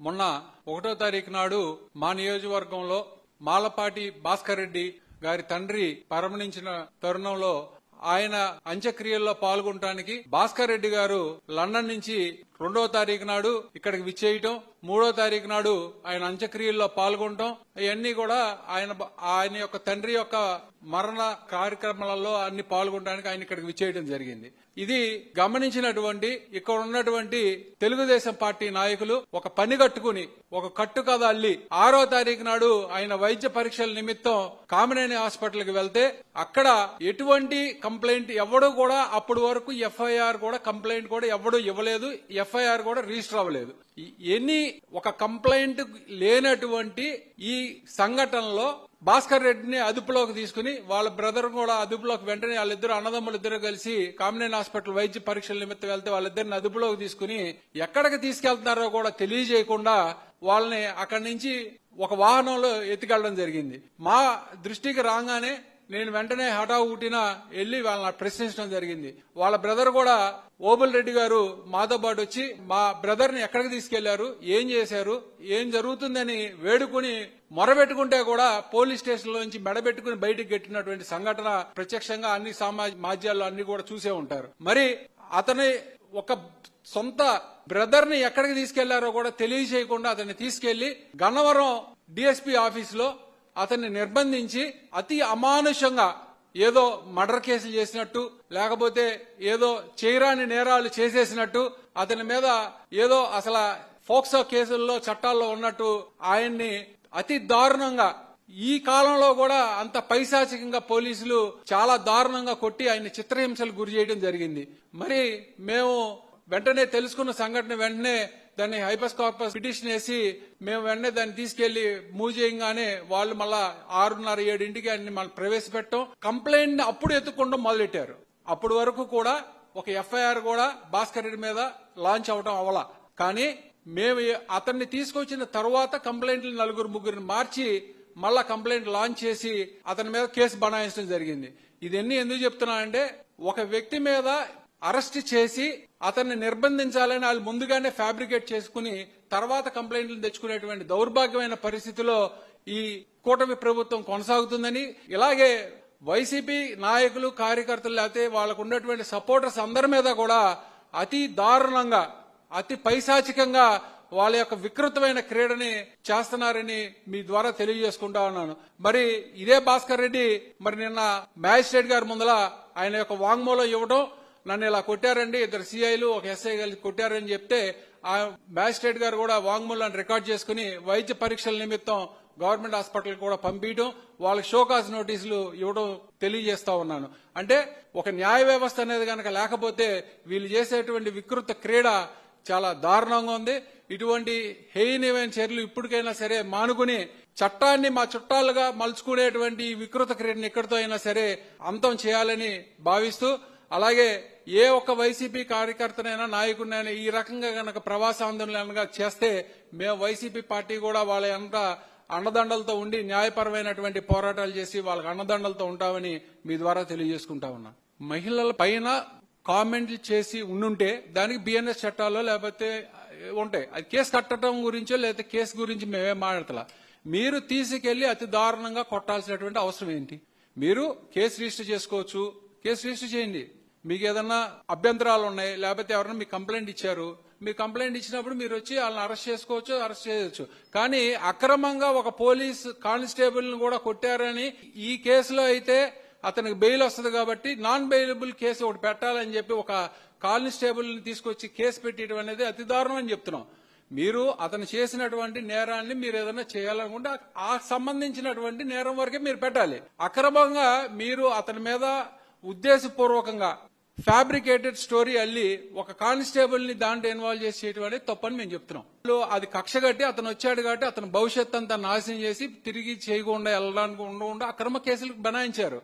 మొన్న ఒకటో తారీఖు నాడు మా నియోజకవర్గంలో మాలపాటి భాస్కర్ రెడ్డి గారి తండ్రి పరమణించిన తరుణంలో ఆయన అంత్యక్రియల్లో పాల్గొనడానికి భాస్కర్ రెడ్డి గారు లండన్ నుంచి రెండో తారీఖు నాడు ఇక్కడికి విచ్చేయటం మూడో తారీఖు నాడు ఆయన అంత్యక్రియల్లో పాల్గొనటం ఇవన్నీ కూడా ఆయన ఆయన యొక్క తండ్రి యొక్క మరణ కార్యక్రమాలలో అన్ని పాల్గొనడానికి ఆయన ఇక్కడికి విచ్చేయడం జరిగింది. ఇది గమనించినటువంటి ఇక్కడ ఉన్నటువంటి తెలుగుదేశం పార్టీ నాయకులు ఒక పని కట్టుకుని ఒక కట్టు కథ అల్లి ఆరో తారీఖు నాడు ఆయన వైద్య పరీక్షల నిమిత్తం కామినేని హాస్పిటల్కి వెళ్తే అక్కడ ఎటువంటి కంప్లైంట్ ఎవడు కూడా అప్పటి వరకు ఎఫ్ఐఆర్ కూడా కంప్లైంట్ కూడా ఎవడు ఇవ్వలేదు. ఎఫ్ ఎఫ్ఐఆర్ కూడా రిజిస్టర్ అవ్వలేదు. ఎనీ ఒక కంప్లైంట్ లేనటువంటి ఈ సంఘటనలో భాస్కర్ రెడ్డిని అదుపులోకి తీసుకుని వాళ్ళ బ్రదర్ కూడా అదుపులోకి వెంటనే వాళ్ళిద్దరు అన్నదమ్ములిద్దరు కలిసి కామినేని హాస్పిటల్ వైద్య పరీక్షల నిమిత్తం వెళ్తే వాళ్ళిద్దరిని అదుపులోకి తీసుకుని ఎక్కడికి తీసుకెళ్తున్నారో కూడా తెలియజేయకుండా వాళ్ళని అక్కడి నుంచి ఒక వాహనంలో ఎత్తుకెళ్ళడం జరిగింది. మా దృష్టికి రాగానే నేను వెంటనే హఠావుటిన వెళ్ళి వాళ్ళని ప్రశ్నించడం జరిగింది. వాళ్ళ బ్రదర్ కూడా ఓబుల్ రెడ్డి గారు మాతో పాటు వచ్చి మా బ్రదర్ని ఎక్కడికి తీసుకెళ్ళారు? ఏం చేశారు? ఏం జరుగుతుందని వేడుకుని మొరబెట్టుకుంటే కూడా పోలీస్ స్టేషన్లో నుంచి మెడబెట్టుకుని బయటకు గెట్టినటువంటి సంఘటన ప్రత్యక్షంగా అన్ని సామాజిక మాధ్యాల్లో అన్ని కూడా చూసే ఉంటారు. మరి అతని ఒక సొంత బ్రదర్ని ఎక్కడికి తీసుకెళ్ళారో కూడా తెలియజేయకుండా అతన్ని తీసుకెళ్ళి గన్నవరం డిఎస్పీ ఆఫీస్లో అతన్ని నిర్బంధించి అతి అమానుషంగా ఏదో మర్డర్ కేసులు చేసినట్టు లేకపోతే ఏదో చేయరాని నేరాలు చేసేసినట్టు అతని మీద ఏదో అసలు ఫోక్సో కేసుల్లో చట్టాల్లో ఉన్నట్టు ఆయన్ని అతి దారుణంగా ఈ కాలంలో కూడా అంత పైశాచికంగా పోలీసులు చాలా దారుణంగా కొట్టి ఆయన చిత్రహింసలు గురి చేయడం జరిగింది. మరి మేము వెంటనే తెలుసుకున్న సంఘటన వెంటనే దాన్ని హైపస్ కార్పస్ పిటిషన్ వేసి మేము వెంటనే దాన్ని తీసుకెళ్ళి మూవ్ చేయంగానే వాళ్ళు మళ్ళా ఆరున్నర ఏడింటికి అన్ని మళ్ళీ ప్రవేశపెట్టడం కంప్లైంట్ అప్పుడు ఎత్తుకుంటాం మొదలెట్టారు. అప్పటి వరకు కూడా ఒక ఎఫ్ఐఆర్ కూడా భాస్కర్ రెడ్డి మీద లాంచ్ అవడం అవలా. కానీ మేము అతన్ని తీసుకొచ్చిన తర్వాత కంప్లైంట్లు నలుగురు ముగ్గురిని మార్చి మళ్ళా కంప్లైంట్ లాంచ్ చేసి అతని మీద కేసు బనాయించడం జరిగింది. ఇదన్నీ ఎందుకు చెప్తున్నానంటే ఒక వ్యక్తి మీద అరెస్ట్ చేసి అతన్ని నిర్బంధించాలని వాళ్ళు ముందుగానే ఫ్యాబ్రికేట్ చేసుకుని తర్వాత కంప్లైంట్లు తెచ్చుకునేటువంటి దౌర్భాగ్యమైన పరిస్థితిలో ఈ కూటమి ప్రభుత్వం కొనసాగుతుందని ఇలాగే వైసీపీ నాయకులు కార్యకర్తలు లేకపోతే వాళ్ళకు ఉన్నటువంటి సపోర్టర్స్ అందరి మీద కూడా అతి దారుణంగా అతి పైశాచికంగా వాళ్ళ యొక్క వికృతమైన క్రీడని చేస్తున్నారని మీ ద్వారా తెలియజేసుకుంటా ఉన్నాను. మరి ఇదే భాస్కర్ రెడ్డి మరి నిన్న మ్యాజిస్ట్రేట్ గారి ముందల ఆయన యొక్క వాంగ్మూలం ఇవ్వడం నన్ను ఇలా కొట్టారండి ఇద్దరు సిఐలు ఒక ఎస్ఐ కలిసి కొట్టారని చెప్తే ఆ మ్యాజిస్ట్రేట్ గారు కూడా వాంగ్మూలాన్ని రికార్డ్ చేసుకుని వైద్య పరీక్షల నిమిత్తం గవర్నమెంట్ హాస్పిటల్ కూడా పంపించడం వాళ్ళకి షోకాజ్ నోటీసులు ఇవ్వడం తెలియజేస్తా ఉన్నాను. అంటే ఒక న్యాయ వ్యవస్థ అనేది కనుక లేకపోతే వీళ్ళు చేసేటువంటి వికృత క్రీడ చాలా దారుణంగా ఉంది. ఇటువంటి హేయనీయమైన చర్యలు ఇప్పటికైనా సరే మానుకుని చట్టాన్ని మా చుట్టాలుగా మలుచుకునేటువంటి వికృత క్రీడని ఎక్కడితో అయినా సరే అంతం చేయాలని భావిస్తూ అలాగే ఏ ఒక్క వైసీపీ కార్యకర్తనైనా నాయకుడినైనా ఈ రకంగా గనక ప్రవాస ఆందోళనగా చేస్తే మేము వైసీపీ పార్టీ కూడా వాళ్ళ అంత అండదండలతో ఉండి న్యాయపరమైనటువంటి పోరాటాలు చేసి వాళ్ళకి అండదండలతో ఉంటామని మీ ద్వారా తెలియజేసుకుంటా ఉన్నా. మహిళల పైన కామెంట్లు చేసి ఉండుంటే దానికి బిఎన్ఎస్ చట్టాల్లో లేకపోతే ఉంటాయి. అది కేసు కట్టడం గురించో లేకపోతే కేసు గురించి మేమే మాట్లాడతలా. మీరు తీసుకెళ్ళి అతి దారుణంగా కొట్టాల్సినటువంటి అవసరం ఏంటి? మీరు కేసు రిజిస్టర్ చేసుకోవచ్చు. కేసు రిజిస్టర్ చేయండి. మీకు ఏదన్నా అభ్యంతరాలు ఉన్నాయి లేకపోతే ఎవరైనా మీకు కంప్లైంట్ ఇచ్చారు మీరు కంప్లైంట్ ఇచ్చినప్పుడు మీరు వచ్చి వాళ్ళని అరెస్ట్ చేసుకోవచ్చు అరెస్ట్ చేయొచ్చు. కానీ అక్రమంగా ఒక పోలీస్ కానిస్టేబుల్ను కూడా కొట్టారని ఈ కేసులో అయితే అతనికి బెయిల్ వస్తుంది కాబట్టి నాన్ బెయిలబుల్ కేసు ఒకటి పెట్టాలని చెప్పి ఒక కానిస్టేబుల్ని తీసుకొచ్చి కేసు పెట్టడం అనేది అతి దారుణం అని చెప్తున్నాం. మీరు అతను చేసినటువంటి నేరాన్ని మీరు ఏదైనా చేయాలనుకుంటే ఆ సంబంధించినటువంటి నేరం వరకే మీరు పెట్టాలి. అక్రమంగా మీరు అతని మీద ఉద్దేశపూర్వకంగా ఫ్యాబ్రికేటెడ్ స్టోరీ అల్లి ఒక కానిస్టేబుల్ని దాంట్లో ఇన్వాల్వ్ చేసి చేయడం అనేది తప్పని మేము చెప్తున్నాం. అది కక్ష కట్టి అతను వచ్చాడు కాబట్టి అతను భవిష్యత్ అంతా నాశనం చేసి తిరిగి చేయకుండా వెళ్ళడానికి ఉండకుండా అక్రమ కేసులకు బనాయించారు.